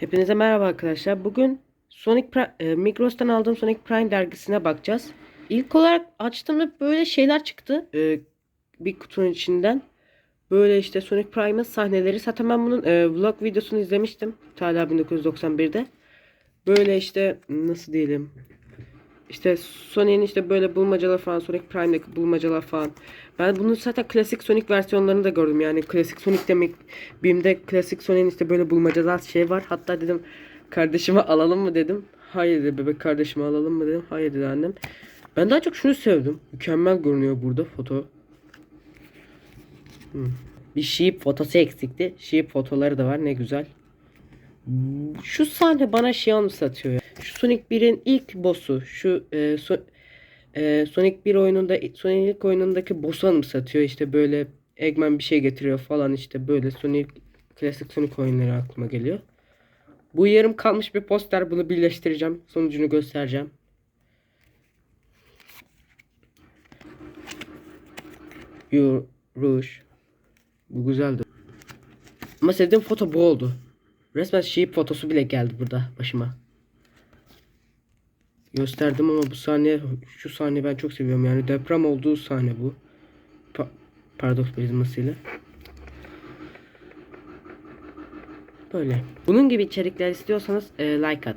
Hepinize merhaba arkadaşlar. Bugün Sonic Pri- e, Migros'tan aldığım Sonic Prime dergisine bakacağız. İlk olarak açtığımda böyle şeyler çıktı. E, bir kutunun içinden. Böyle işte Sonic Prime'ın sahneleri. Zaten ben bunun e, vlog videosunu izlemiştim. Hala 1991'de. Böyle işte nasıl diyelim. İşte Sonic'in işte böyle bulmacalar falan, Sonic Prime'deki bulmacalar falan. Ben bunu zaten klasik Sonic versiyonlarını da gördüm. Yani klasik Sonic demek BİM'de klasik Sonic'in işte böyle bulmacalar şey var. Hatta dedim kardeşime alalım mı dedim. Hayır dedi bebek kardeşime alalım mı dedim. Hayır dedi annem. Ben daha çok şunu sevdim. Mükemmel görünüyor burada foto. Hmm. Bir sheep fotosu eksikti. Sheep fotoları da var ne güzel. Şu sahne bana şey anımsatıyor. Şu Sonic 1'in ilk boss'u. Şu e, So- e, Sonic 1 oyununda Sonic ilk oyunundaki boss'u anımsatıyor. İşte böyle Eggman bir şey getiriyor falan işte böyle Sonic klasik Sonic oyunları aklıma geliyor. Bu yarım kalmış bir poster. Bunu birleştireceğim. Sonucunu göstereceğim. Your Rouge. Bu güzeldi. Ama sevdiğim foto bu oldu. Resmen sheep fotosu bile geldi burada başıma. Gösterdim ama bu sahne şu sahne ben çok seviyorum yani deprem olduğu sahne bu. Pa paradoks prizmasıyla. Böyle. Bunun gibi içerikler istiyorsanız e, like at.